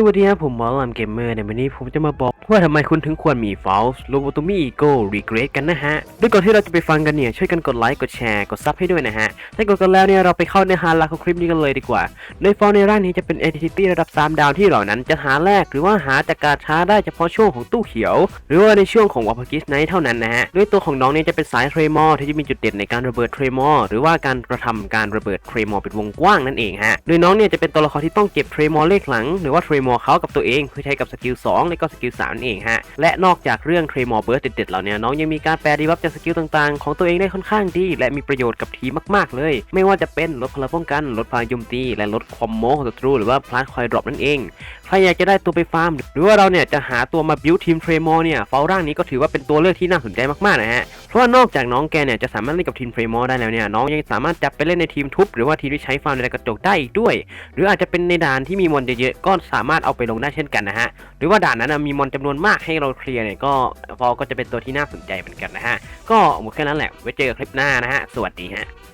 สวัสดีครับผมหมอลำเกมเมอร์ในวันนี้ผมจะมาบอก ว่าทำไมคุณถึงควรมี False Lobotomy Ego Regret กันนะฮะด้วยก่อนที่เราจะไปฟังกันเนี่ยช่วยกันกดไลค์กดแชร์กดซับให้ด้วยนะฮะถ้ากดกันแล้วเนี่ยเราไปเข้าเนื้อหาหลักของคลิปนี้กันเลยดีกว่าโดย False ในร่างนี้จะเป็น Entity ระดับ 3 ดาวที่เหล่านั้นจะหาแลกหรือว่าหาจากการช้าได้เฉพาะช่วงของตู้เขียว หรือว่าในช่วงของว a พกิสไนท์เท่านั้นนะฮะด้วยตัวของน้องเนี่ยจะเป็นสายเทรมอร์ที่จะมีจุดเด่นในการระเบิดเทรมอร์หรือว่าการกระทำการระเบิดเทรมอร์เป็นวงกว้างนั่นเองฮะโดยน้องเนี่ยจะเป็นตัวละครที่ต้องเก็บเทรมอร์เลขหลังหรือว่าเทรมอร์เขากับตัวเองเพื่อใช้กับสกิล2และก็สกิล3นั่นเองฮะ และนอกจากเรื่องเทรมอร์เบิร์ดเด็ดๆเหล่านี้น้องยังมีการแปลดีบัฟจากสกิลต่างๆ ของตัวเองได้ค่อนข้างดี และมีประโยชน์กับทีมมากๆเลย ไม่ว่าจะเป็นลดพลังป้องกัน ลดพลังโจมตี และลดคอมโมของศัตรูหรือว่าพลาสคอยดรอปนั่นเองใครอยากจะได้ตัวไปฟาร์ม หรือว่าเราเนี่ยจะหาตัวมาบิวทีมเทรมอร์เนี่ยเฟลร่างนี้ก็ถือว่าเป็นตัวเลือกที่น่าสนใจมากๆนะฮะเพราะว่านอกจากน้องแกเนี่ยจะสามารถเล่นกับทีมเทรมอร์ได้แล้วเนี่ยน้องยังสามารถจับไปเล่นในทีมทุบหรือว่าทีมที่ใช้ฟาร์มในกระจกได้อีกด้วย หรืออาจจะเป็นในด่านที่มีมอนเยอะๆก็สามารถเอาไปลงได้เช่นกันนะฮะหรือว่าด่านนั้นมีมอนจำนวนวนมากให้เราเคลียร์เนี่ยก็ฟอก็จะเป็นตัวที่น่าสนใจเหมือนกันนะฮะ ก็หมดแค่นั้นแหละไว้เจอกันคลิปหน้านะฮะ สวัสดีฮะ